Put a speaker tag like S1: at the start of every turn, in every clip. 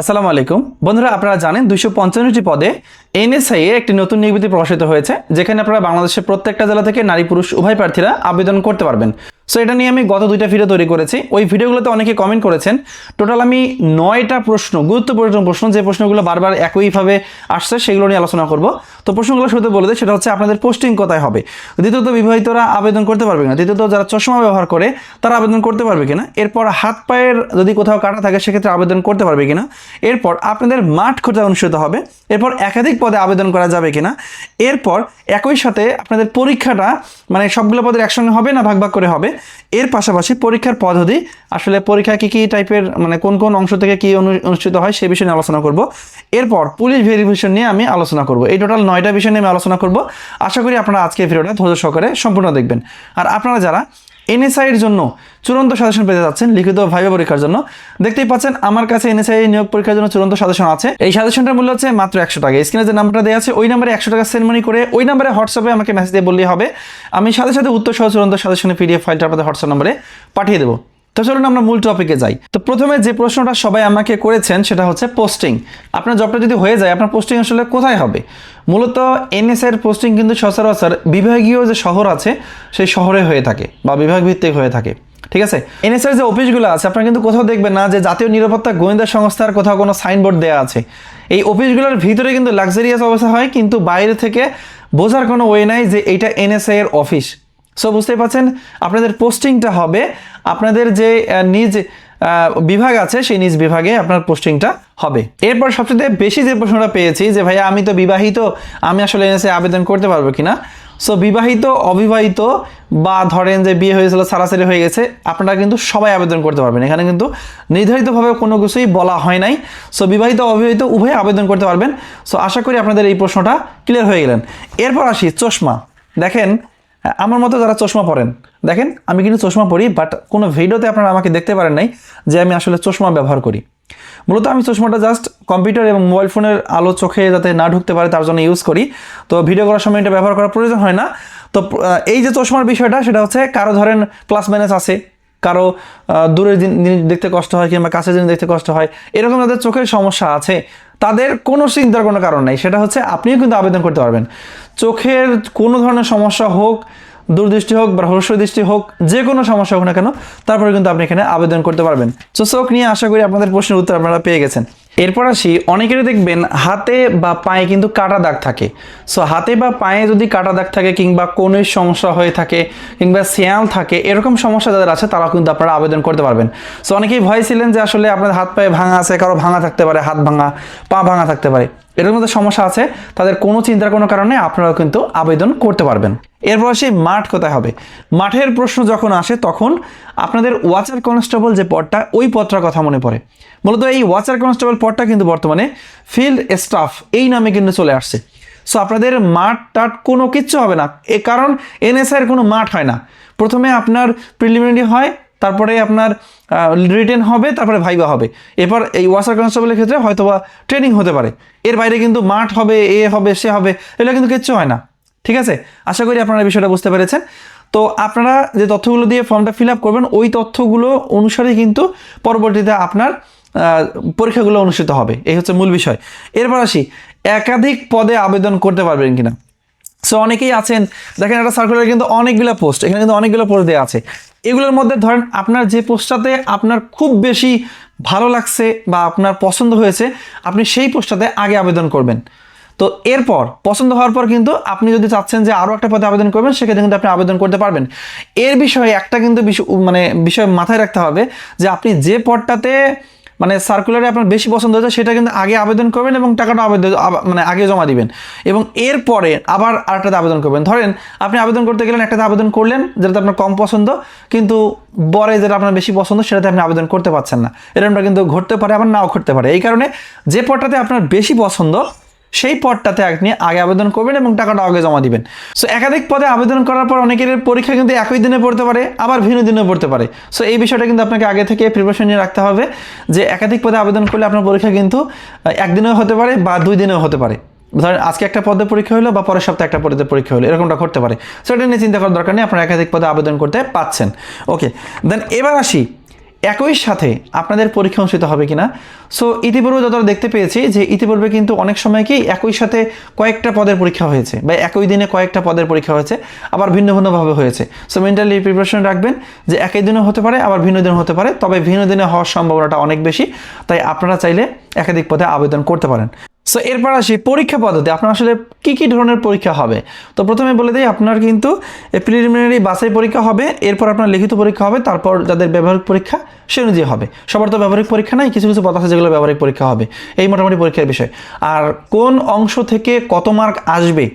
S1: আসসালামু আলাইকুম। বন্ধুরা, আপনারা জানেন দুইশো পঞ্চান্নটি পদে এনএসআই এর একটি নতুন নিয়োগ প্রকাশিত হয়েছে, যেখানে আপনারা বাংলাদেশের প্রত্যেকটা জেলা থেকে নারী, পুরুষ, উভয় প্রার্থীরা আবেদন করতে পারবেন। সো এটা নিয়ে আমি গত দুইটা ভিডিও তৈরি করেছি। ওই ভিডিওগুলোতে অনেকে কমেন্ট করেছেন টোটাল আমি নয়টা প্রশ্ন, গুরুত্বপূর্ণ প্রশ্ন, যে প্রশ্নগুলো বারবার একইভাবে আসছে, সেগুলো নিয়ে আলোচনা করব। তো প্রশ্নগুলো শুরুতে বলে দিই, সেটা হচ্ছে আপনাদের পোস্টিং কোথায় হবে? দ্বিতীয়ত, বিবাহিতরা আবেদন করতে পারবে না দ্বিতীয়ত, যারা চশমা ব্যবহার করে, তারা আবেদন করতে পারবে কিনা? এরপর হাত পায়ের যদি কোথাও কাটা থাকে, সেক্ষেত্রে আবেদন করতে পারবে কিনা? এরপর আপনাদের মাঠ কোথায় অনুষ্ঠিত হবে? এরপর একাধিক পদে আবেদন করা যাবে কিনা? এরপর একই সাথে আপনাদের পরীক্ষাটা মানে সবগুলো পদের একসঙ্গে হবে না ভাগ ভাগ করে হবে? এর পাশাপাশি পরীক্ষার পদ্ধতি, আসলে পরীক্ষা কী কী টাইপের মানে কোন কোন অংশ থেকে কী অনু- অনুষ্ঠিত হয়, সে বিষয়ে আলোচনা করব। এরপর পুলিশ ভেরিফিকেশন নিয়ে আমি আলোচনা করব। এই টোটাল নয়টা বিষয় নিয়ে আলোচনা করব। আশা করি আপনারা আজকে ভিডিওটা ধৈর্য সহকারে সম্পূর্ণ দেখবেন। আর আপনারা যারা এনএসআই এর জন্য চূড়ান্ত সাজেশন পেতে যাচ্ছেন, লিখিত ভাইবা পরীক্ষার জন্য, দেখতেই পাচ্ছেন আমার কাছে এনএসআই নিয়োগ পরীক্ষার জন্য চূড়ান্ত সাজেশন আছে। এই সাজেশনটার মূল্য হচ্ছে মাত্র একশো টাকা। স্ক্রিনে যে নাম্বারটা দেওয়া আছে, ওই নাম্বারে একশো টাকা সেন্ড মানি করে ওই নাম্বারে হোয়াটসঅ্যাপে আমাকে মেসেজ দিয়ে বললেই হবে। আমি সাথে সাথে উত্তর সহ চূড়ান্ত সাজেশনের পিডিএফ ফাইলটা আপনাদের হোয়াটসঅ্যাপ নম্বরে পাঠিয়ে দেবো। তো চলুন আমরা মূল টপিকে যাই। তো প্রথমে যে প্রশ্নটা সবাই আমাকে করেছেন, সেটা হচ্ছে পোস্টিং আপনার জবটা যদি হয়ে যায়, আপনার পোস্টিং আসলে কোথায় হবে? মূলত এনএসআই এর পোস্টিং কিন্তু সচরাচর বিভাগীয় যে শহর আছে, সেই শহরে হয়ে থাকে বা বিভাগ ভিত্তিক হয়ে থাকে। ঠিক আছে? এনএসআর যে অফিসগুলো আছে, আপনারা কিন্তু কোথাও দেখবেন না যে জাতীয় নিরাপত্তা গোয়েন্দা সংস্থার কোথাও কোনো সাইনবোর্ড দেওয়া আছে। এই অফিসগুলোর ভিতরে কিন্তু লাক্সারিয়াস অবস্থা হয়, কিন্তু বাইরে থেকে বোঝার কোনো ওয়ে নাই যে এইটা এনএসআই এর অফিস সো বুঝতেই পারছেন? আপনাদের পোস্টিংটা হবে, আপনাদের যে নিজ বিভাগ আছে, সেই নিজ বিভাগে আপনার পোস্টিংটা হবে। এরপর সবচেয়ে বেশি যে প্রশ্নটা পেয়েছি যে, ভাইয়া, আমি তো বিবাহিত, আমি আসলে এনএসএ আবেদন করতে পারব কিনা সো বিবাহিত, অবিবাহিত বা ধরেন যে বিয়ে হয়েছিল, সারাসারি হয়ে গেছে, আপনারা কিন্তু সবাই আবেদন করতে পারবেন। এখানে কিন্তু নির্ধারিতভাবে কোনো কিছুই বলা হয় নাই। সো বিবাহিত, অবিবাহিত উভয় আবেদন করতে পারবেন। সো আশা করি আপনাদের এই প্রশ্নটা ক্লিয়ার হয়ে গেলেন। এরপর আসি, চশমা। দেখেন আমার মতো যারা চশমা পরেন, দেখেন, আমি কিন্তু চশমা পরি বাট কোনো ভিডিওতে আপনারা আমাকে দেখতে পারেন নাই যে আমি আসলে চশমা ব্যবহার করি। মূলত আমি চশমাটা জাস্ট কম্পিউটার এবং মোবাইল ফোনের আলো চোখে যাতে না ঢুকতে পারে, তার জন্য ইউজ করি। তো ভিডিও করার সময় এটা ব্যবহার করার প্রয়োজন হয় না। তো এই যে চশমার বিষয়টা, সেটা হচ্ছে কারও ধরেন প্লাস মাইনাস আছে, কারও দূরের জিনিস দেখতে কষ্ট হয় কিংবা কাছের জিনিস দেখতে কষ্ট হয়, এরকম যাদের চোখের সমস্যা আছে তাদের কোনো চিন্তার কোনো কারণ নাই। সেটা হচ্ছে আপনিও কিন্তু আবেদন করতে পারবেন। চোখের কোনো ধরনের সমস্যা হোক, দূরদৃষ্টি হোক বা হ্রস্ব দৃষ্টি হোক, যে কোনো সমস্যা হোক না কেন, তারপরে কিন্তু আপনি এখানে আবেদন করতে পারবেন। তো চোখ নিয়ে আশা করি আপনাদের প্রশ্নের উত্তর আপনারা পেয়ে গেছেন। এরপর আসি, অনেকেরই দেখবেন হাতে বা পায়ে কিন্তু কাটা দাগ থাকে। সো হাতে বা পায়ে যদি কাটা দাগ থাকে কিংবা কোনের সমস্যা হয়ে থাকে কিংবা শিয়াল থাকে, এরকম সমস্যা যাদের আছে তারা কিন্তু আপনারা আবেদন করতে পারবেন। সো অনেকেই ভয় ছিলেন যে আসলে আপনার হাত পায়ে ভাঙা আছে, কারও ভাঙা থাকতে পারে, হাত ভাঙা, পা ভাঙা থাকতে পারে। এরকম মধ্যে সমস্যা আছে, তাদের কোনো চিন্তার কোনো কারণে আপনারাও কিন্তু আবেদন করতে পারবেন। এরপর আসি মাঠ কোথায় হবে? মাঠের প্রশ্ন যখন আসে, তখন আপনাদের ওয়াচার কনস্টেবল যে পদটা, ওই পদটার কথা মনে পড়ে। মূলত এই ওয়াচার কনস্টেবল পদটা কিন্তু বর্তমানে ফিল্ড স্টাফ এই নামে কিন্তু চলে আসছে। সো আপনাদের মাঠ টাট কোনো কিচ্ছু হবে না। এ কারণ এনএসআইয়ের কোনো মাঠ হয় না। প্রথমে আপনার প্রিলিমিনারি হয় তারপরে আপনার রিটেন হবে, তারপরে ভাইবা হবে। এরপর এই ওয়াসার কনস্টেবলের ক্ষেত্রে হয়তোবা ট্রেনিং হতে পারে। এর বাইরে কিন্তু মাঠ হবে, এ হবে, সে হবে, এগুলো কিন্তু কিচ্ছু হয় না। ঠিক আছে? আশা করি আপনারা বিষয়টা বুঝতে পেরেছেন। তো আপনারা যে তথ্যগুলো দিয়ে ফর্মটা ফিল আপ করবেন, ওই তথ্যগুলো অনুসারে কিন্তু পরবর্তীতে আপনার পরীক্ষাগুলো অনুষ্ঠিত হবে। এই হচ্ছে মূল বিষয়। এরপর আসি, একাধিক পদে আবেদন করতে পারবেন কিনা? সো অনেকেই আছেন, দেখেন একটা সার্কুলার কিন্তু অনেকগুলো পোস্ট এখানে কিন্তু অনেকগুলো পোস্ট দেওয়া আছে। এগুলোর মধ্যে ধরেন আপনার যে পোস্টটাতে আপনার খুব বেশি ভালো লাগছে বা আপনার পছন্দ হয়েছে, আপনি সেই পোস্টটাতে আগে আবেদন করবেন। তো এরপর, পছন্দ হওয়ার পর কিন্তু আপনি যদি চাচ্ছেন যে আরও একটা পদে আবেদন করবেন, সেক্ষেত্রে কিন্তু আপনি আবেদন করতে পারবেন। এর বিষয়ে একটা কিন্তু মানে বিষয় মাথায় রাখতে হবে যে আপনি যে পদটাতে মানে সার্কুলারে আপনার বেশি পছন্দ হয়েছে, সেটা কিন্তু আগে আবেদন করবেন এবং টাকাটা আবেদন মানে আগে জমা দিবেন। এবং এরপরে আবার আরেকটাতে আবেদন করবেন। ধরেন আপনি আবেদন করতে গেলেন, একটাতে আবেদন করলেন, যেটাতে আপনার কম পছন্দ, কিন্তু বরে যেটা আপনার বেশি পছন্দ, সেটাতে আপনি আবেদন করতে পারছেন না। এরকমটা কিন্তু ঘটতে পারে, আবার নাও ঘটতে পারে। এই কারণে যে পটটাতে আপনার বেশি পছন্দ সেই পদটাতে আপনি আগে আবেদন করবেন এবং টাকাটা আগে জমা দিবেন। সো একাধিক পদে আবেদন করার পর অনেকের পরীক্ষা কিন্তু একই দিনে পড়তে পারে, আবার ভিন্ন দিনে পড়তে পারে। সো এই বিষয়টা কিন্তু আপনাকে আগে থেকে প্রিপারেশন নিয়ে রাখতে হবে যে একাধিক পদে আবেদন করলে আপনার পরীক্ষা কিন্তু একদিনেও হতে পারে বা দুই দিনেও হতে পারে। ধরেন আজকে একটা পদে পরীক্ষা হলো বা পরের সপ্তাহে একটা পদে পরীক্ষা হলো, এরকমটা করতে পারে। সো এটা নিয়ে চিন্তা করার দরকার নেই, আপনারা একাধিক পদে আবেদন করতে পাচ্ছেন। ওকে দেন এবার আসি একই সাথে আপনাদের পরীক্ষা অনুষ্ঠিত হবে কিনা? সো ইতিপূর্বে যতটা দেখতে পেয়েছি যে ইতিপূর্বে কিন্তু অনেক সময় কি একই সাথে কয়েকটা পদের পরীক্ষা হয়েছে বা একই দিনে কয়েকটা পদের পরীক্ষা হয়েছে, আবার ভিন্ন ভিন্নভাবে হয়েছে। সো মেন্টালি প্রিপারেশন রাখবেন যে একই দিনে হতে পারে, আবার ভিন্ন দিনে হতে পারে, তবে ভিন্ন দিনে হওয়ার সম্ভাবনাটা অনেক বেশি। তাই আপনারা চাইলে একাধিক পদে আবেদন করতে পারেন। সো এরপর আসি পরীক্ষা পদ্ধতি। আপনার আসলে কী কী ধরনের পরীক্ষা হবে? তো প্রথমে বলে দিই, আপনার কিন্তু প্রিলিমিনারি বাছাই পরীক্ষা হবে, এরপর আপনার লিখিত পরীক্ষা হবে, তারপর যাদের ব্যবহারিক পরীক্ষা সে অনুযায়ী হবে। সবার তো ব্যবহারিক পরীক্ষা নাই, কিছু কিছু পদ আছে যেগুলো ব্যবহারিক পরীক্ষা হবে, এই মোটামুটি পরীক্ষার বিষয়। আর কোন অংশ থেকে কত মার্ক আসবে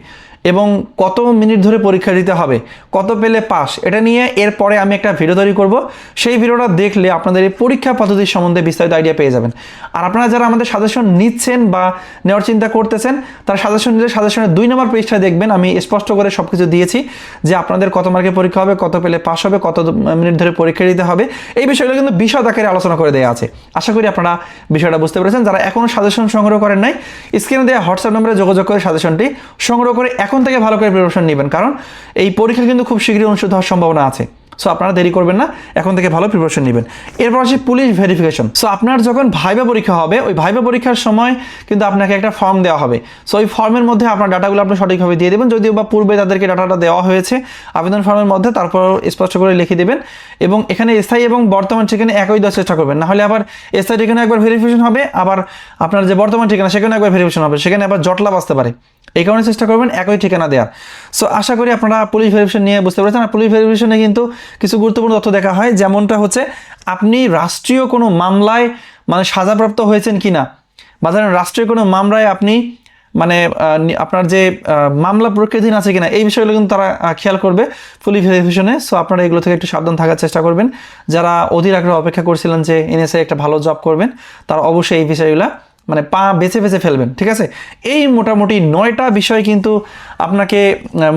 S1: এবং কত মিনিট ধরে পরীক্ষা দিতে হবে, কত পেলে পাস, এটা নিয়ে এরপরে আমি একটা ভিডিও তৈরি করব। সেই ভিডিওটা দেখলে আপনাদের এই পরীক্ষা পদ্ধতির সম্বন্ধে বিস্তারিত আইডিয়া পেয়ে যাবেন। আর আপনারা যারা আমাদের সাজেশন নিচ্ছেন বা নেওয়ার চিন্তা করতেছেন, তারা সাজেশন নিলে সাজেশনের দুই নম্বর পেজটা দেখবেন। আমি স্পষ্ট করে সব কিছু দিয়েছি যে আপনাদের কত মার্কে পরীক্ষা হবে, কত পেলে পাস হবে, কত মিনিট ধরে পরীক্ষা দিতে হবে। এই বিষয়গুলো কিন্তু বিশদ আকারে আলোচনা করে দেওয়া আছে। আশা করি আপনারা বিষয়টা বুঝতে পেরেছেন। যারা এখনও সাজেশন সংগ্রহ করেন নাই স্ক্রিনে দেওয়া হোয়াটসঅ্যাপ নম্বরে যোগাযোগ করে সাজেশনটি সংগ্রহ করে এখন থেকে ভালো করে প্রিপারেশন নেবেন। কারণ এই পরীক্ষা কিন্তু খুব শীঘ্রই অনুষ্ঠিত হওয়ার সম্ভাবনা আছে। সো আপনারা দেরি করবেন না, এখন থেকে ভালো প্রিপারেশন নেবেন। এরপর আসে পুলিশ ভেরিফিকেশন সো আপনার যখন ভাইবা পরীক্ষা হবে, ওই ভাইবা পরীক্ষার সময় কিন্তু আপনাকে একটা ফর্ম দেওয়া হবে। সো ওই ফর্মের মধ্যে আপনার ডাটাগুলো আপনি সঠিকভাবে দিয়ে দেবেন। যদিও বা পূর্বে তাদেরকে ডাটাটা দেওয়া হয়েছে, আবেদন ফর্মের মধ্যে তারপর স্পষ্ট করে লিখে দেবেন। এবং এখানে স্থায়ী এবং বর্তমান ঠিকানা একই দেওয়ার চেষ্টা করবেন। নাহলে আবার স্থায়ী ঠিকানা একবার ভেরিফিকেশন হবে, আবার আপনার যে বর্তমান ঠিকানা সেখানে একবার ভেরিফিকেশন হবে। সেখানে আবার জটলা বাঁচতে পারে। এই কারণে চেষ্টা করবেন একই ঠিকানা দেওয়ার সো আশা করি আপনারা পুলিশ ভেরিফিকেশন নিয়ে বুঝতে পেরেছেন। আর পুলিশ ভেরিফিকেশনে কিন্তু কিছু গুরুত্বপূর্ণ তথ্য দেখা হয়। যেমনটা হচ্ছে, আপনি রাষ্ট্রীয় কোনো মামলায় মানে সাজাপ্রাপ্ত হয়েছেন কি না বা ধরেন রাষ্ট্রীয় কোনো মামলায় আপনি মানে আপনার যে মামলা প্রক্রিয়াধীন আছে কিনা, এই বিষয়গুলো কিন্তু তারা খেয়াল করবে পুলিশ ভেরিফিকেশনে সো আপনারা এগুলো থেকে একটু সাবধান থাকার চেষ্টা করবেন। যারা অধীর আগ্রহ অপেক্ষা করছিলেন যে এনএসএ একটা ভালো জব করবেন, তারা অবশ্যই এই বিষয়গুলো মানে পা বেছে বেছে ফেলবেন, ঠিক আছে? এই মোটামুটি নয়টা বিষয় কিন্তু আপনাকে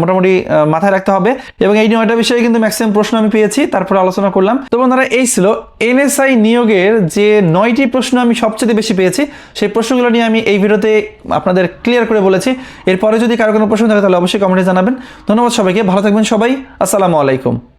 S1: মোটামুটি মাথায় রাখতে হবে এবং এই নয়টা বিষয়ে কিন্তু ম্যাক্সিমাম প্রশ্ন আমি পেয়েছি, তারপরে আলোচনা করলাম। তো বন্ধুরা, এই ছিল এনএসআই নিয়োগের যে নয়টি প্রশ্ন আমি সবচেয়ে বেশি পেয়েছি, সেই প্রশ্নগুলো নিয়ে আমি এই ভিডিওতে আপনাদের ক্লিয়ার করে বলেছি। এরপরে যদি কারও কোনো প্রশ্ন থাকে, তাহলে অবশ্যই কমেন্টে জানাবেন। ধন্যবাদ সবাইকে, ভালো থাকবেন সবাই, আসসালামু আলাইকুম।